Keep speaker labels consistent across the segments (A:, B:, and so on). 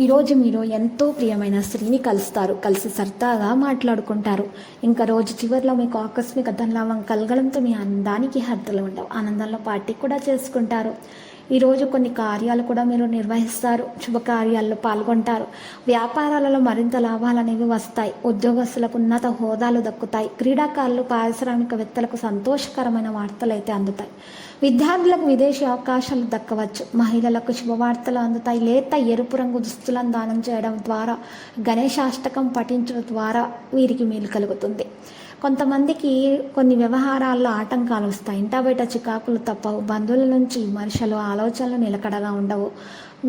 A: ఈరోజు మీరు ఎంతో ప్రియమైన స్త్రీని కలుస్తారు. కలిసి సరదాగా మాట్లాడుకుంటారు. ఇంకా రోజు చివరిలో మీకు ఆకస్మిక ధనలాభం కలగడంతో మీ అందానికి హద్దులు ఉండవు. ఆనందంలో పార్టీ కూడా చేసుకుంటారు. ఈరోజు కొన్ని కార్యాలు కూడా మీరు నిర్వహిస్తారు శుభకార్యాల్లో పాల్గొంటారు. వ్యాపారాలలో మరింత లాభాలు అనేవి వస్తాయి. ఉద్యోగస్తులకు ఉన్నత హోదాలు దక్కుతాయి. క్రీడాకారులు పారిశ్రామికవేత్తలకు సంతోషకరమైన వార్తలు అయితే అందుతాయి. విద్యార్థులకు విదేశీ అవకాశాలు దక్కవచ్చు. మహిళలకు శుభవార్తలు అందుతాయి. లేత ఎరుపు రంగు దుస్తులను దానం చేయడం ద్వారా గణేశాష్టకం పఠించడం ద్వారా వీరికి మేలు కలుగుతుంది. కొంతమందికి కొన్ని వ్యవహారాల్లో ఆటంకాలు వస్తాయి. ఇంటా బయట చికాకులు తప్పవు. బంధువుల నుంచి విమర్శలు ఆలోచనలు నిలకడగా ఉండవు.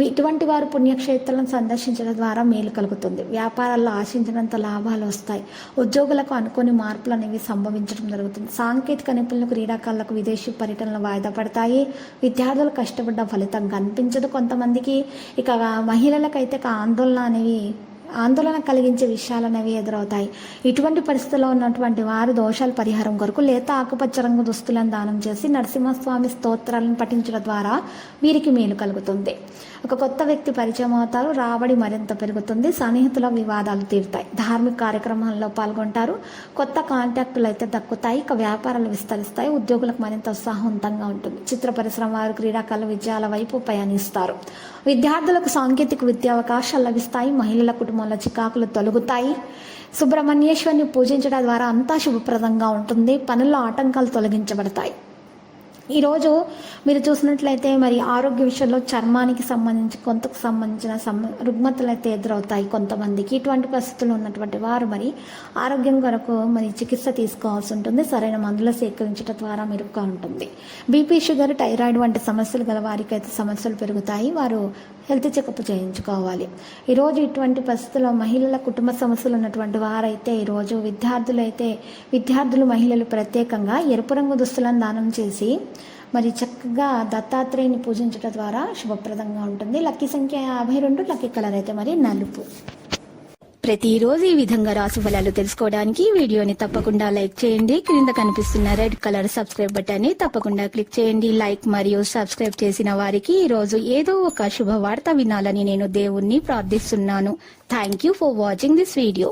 A: ఇటువంటి వారు పుణ్యక్షేత్రాలను సందర్శించడం ద్వారా మేలు కలుగుతుంది. వ్యాపారాల్లో ఆశించినంత లాభాలు వస్తాయి. ఉద్యోగులకు అనుకోని మార్పులు అనేవి సంభవించడం జరుగుతుంది. సాంకేతిక నిపుణులకు క్రీడాకారులకు విదేశీ పర్యటనలు వాయిదా పడతాయి. విద్యార్థులు కష్టపడ్డ ఫలితం కనిపించదు కొంతమందికి. ఇక మహిళలకైతే ఆందోళన అనేవి ఆందోళన కలిగించే విషయాలనేవి ఎదురవుతాయి. ఇటువంటి పరిస్థితుల్లో ఉన్నటువంటి వారు దోషాల పరిహారం కొరకు లేత ఆకుపచ్చ రంగు దుస్తులను దానం చేసి నరసింహస్వామి స్తోత్రాలను పఠించడం ద్వారా వీరికి మేలు కలుగుతుంది. ఒక కొత్త వ్యక్తి పరిచయం అవుతారు. రాబడి మరింత పెరుగుతుంది. సన్నిహితుల వివాదాలు తీరుతాయి. ధార్మిక కార్యక్రమాల్లో పాల్గొంటారు. కొత్త కాంటాక్టులు అయితే దక్కుతాయి. ఇక వ్యాపారాలు విస్తరిస్తాయి. ఉద్యోగులకు మరింత ఉత్సాహవంతంగా ఉంటుంది. చిత్ర పరిశ్రమ వారు క్రీడాకారుల విజయాల వైపు పయనిస్తారు. విద్యార్థులకు సాంకేతిక విద్యా అవకాశాలు లభిస్తాయి. మహిళల కుటుంబ కుటుంబంలో చికాకులు తొలగుతాయి. సుబ్రహ్మణ్యేశ్వరిని పూజించడం ద్వారా అంతా శుభప్రదంగా ఉంటుంది. పనుల్లో ఆటంకాలు తొలగించబడతాయి. ఈరోజు మీరు చూసినట్లయితే మరి ఆరోగ్య విషయంలో చర్మానికి సంబంధించి కొంతకు సంబంధించిన సమ రుగ్మతలు అయితే ఎదురవుతాయి కొంతమందికి. ఇటువంటి పరిస్థితులు ఉన్నటువంటి వారు మరి ఆరోగ్యం కొరకు మరి చికిత్స తీసుకోవాల్సి ఉంటుంది. సరైన మందులు సేకరించడం ద్వారా మెరుగ్గా ఉంటుంది. బీపీ షుగర్ థైరాయిడ్ వంటి సమస్యలు గల వారికి అయితే సమస్యలు పెరుగుతాయి. వారు హెల్త్ చెకప్ చేయించుకోవాలి. ఈరోజు ఇటువంటి పరిస్థితుల్లో మహిళల కుటుంబ సమస్యలు ఉన్నటువంటి వారైతే ఈరోజు విద్యార్థులు అయితే విద్యార్థులు మహిళలు ప్రత్యేకంగా ఎరుపు రంగు దుస్తులను దానం చేసి మరి చక్కగా దత్తాత్రేయుని పూజించడం ద్వారా శుభప్రదంగా ఉంటుంది. లక్కీ సంఖ్య యాభై రెండు లక్కీ కలర్ అయితే మరి నలుపు.
B: ప్రతిరోజు ఈ విధంగా రాసు ఫలాలు తెలుసుకోవడానికి వీడియోని తప్పకుండా లైక్ చేయండి. క్రింద కనిపిస్తున్న రెడ్ కలర్ సబ్స్క్రైబ్ బటన్ని తప్పకుండా క్లిక్ చేయండి. లైక్ మరియు సబ్స్క్రైబ్ చేసిన వారికి ఈ రోజు ఏదో ఒక శుభవార్త వినాలని నేను దేవుణ్ణి ప్రార్థిస్తున్నాను. Thank you for watching this video